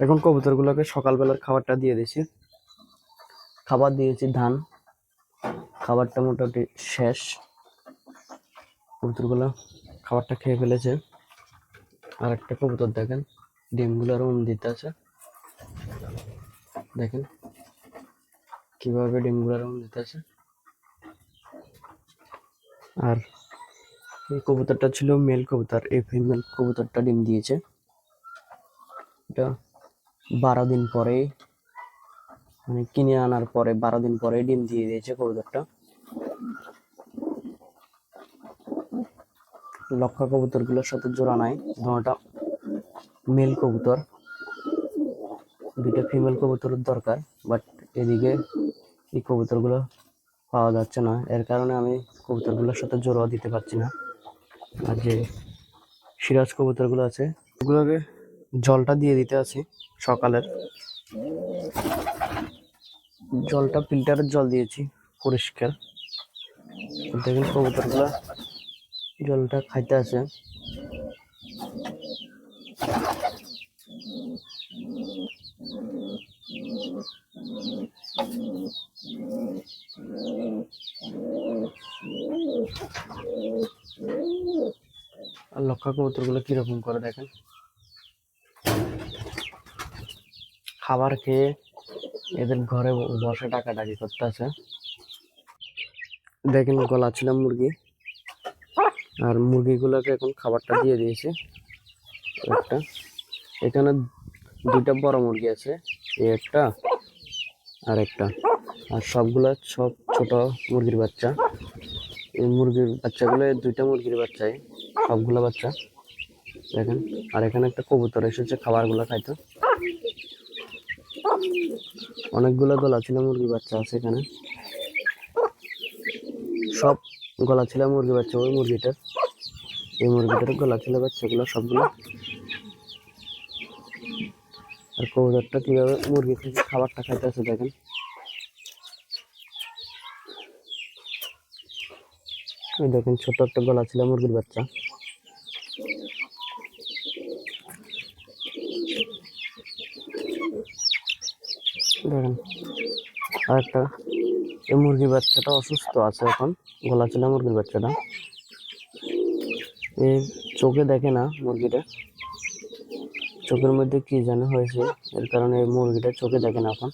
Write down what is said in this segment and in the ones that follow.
এখন কবুতরগুলোকে সকালবেলার খাবারটা দিয়ে দিয়েছি খাবার দিয়েছি ধান। খাবারটা মোটামুটি শেষ। কবুতরগুলো খাবারটা খেয়ে ফেলেছে। আর একটা কবুতর দেখেন ডিমগুলোর উম দিতে আছে। দেখেন কীভাবে ডিমগুলোর উম দিতে আছে। আর এই কবুতরটা ছিল মেল কবুতর, এই ফিমেল কবুতরটা ডিম দিয়েছে। এটা বারো দিন পরে মানে কিনে আনার পরে বারো দিন পরে ডিম দিয়ে দিয়েছে কবুতরটা। লক্ষা কবুতরগুলোর সাথে জোড়া নাই, দুটা মেল কবুতর। দুইটা ফিমেল কবুতরের দরকার বাট এদিকে এই কবুতরগুলো পাওয়া যাচ্ছে না। এর কারণে আমি কবুতরগুলোর সাথে জোড়া দিতে পারছি না। আর যে সিরাজ কবুতরগুলো আছে ওগুলোকে জলটা দিয়ে দিতে আছি সকালের। জলটা ফিল্টারের জল দিয়েছি, পরিষ্কার। দেখুন কবুতরগুলো জলটা খাইতে আছে। আর লক্ষা কবুতরগুলো কীরকম করে দেখেন। খাবার খেয়ে এদের ঘরে বসে টাকাটাকি করতে আছে দেখেন, গলা ছিল মুরগি। আর মুরগিগুলোকে এখন খাবারটা দিয়ে দিয়েছে। একটা। এখানে দুইটা বড় মুরগি আছে। এই একটা আর একটা। আর সবগুলা সব ছোট মুরগির বাচ্চা। এই মুরগির বাচ্চাগুলো দুইটা মুরগির বাচ্চাই, সবগুলো বাচ্চা। দেখেন, আর এখানে একটা কবুতর এসেছে খাবারগুলো খাইতে। অনেকগুলো গলা ছিল মুরগির বাচ্চা আছে এখানে। সব গলা ছিল মুরগি বাচ্চা, ওই মুরগিটার। এই মুরগিটার গলা ছিল বাচ্চাগুলো সবগুলো। আর কবুতরটা কীভাবে মুরগি থেকে খাবারটা খাইতেছে দেখেন। দেখেন ছোট একটা গলা ছিল মুরগির বাচ্চা দেখেন আর একটা এই মুরগির বাচ্চাটা অসুস্থ আছে এখন। গলা ছিল মুরগির বাচ্চাটা। এ চোখে দেখে না মুরগিটা। চোখের মধ্যে কি যেন হয়েছে, এর কারণে এই মুরগিটা চোখে দেখে না এখন।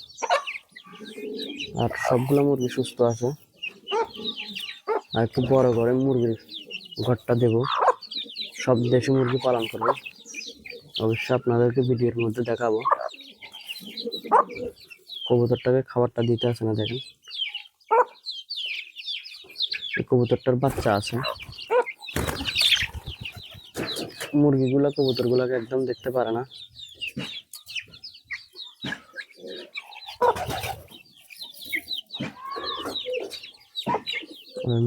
আর সবগুলো মুরগি সুস্থ আছে। আর একটু বড় করে মুরগির ঘরটা দেবো। সব দেশি মুরগি পালন করব। অবশ্যই আপনাদেরকে ভিডিওর মধ্যে দেখাবো। কবুতরটাকে খাবারটা দিতে আসে না দেখেন। এই কবুতরটার বাচ্চা আছে। মুরগিগুলা কবুতরগুলাকে একদম দেখতে পারে না।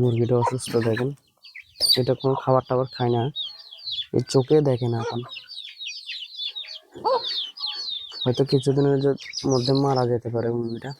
মুরগিটা অসুস্থ দেখেন। এটা কোনো খাবার টাবার খায় না। এই চোখে দেখে না এখন। হয়তো কিছুদিনের মধ্যে মারা যেতে পারে মুরগিটা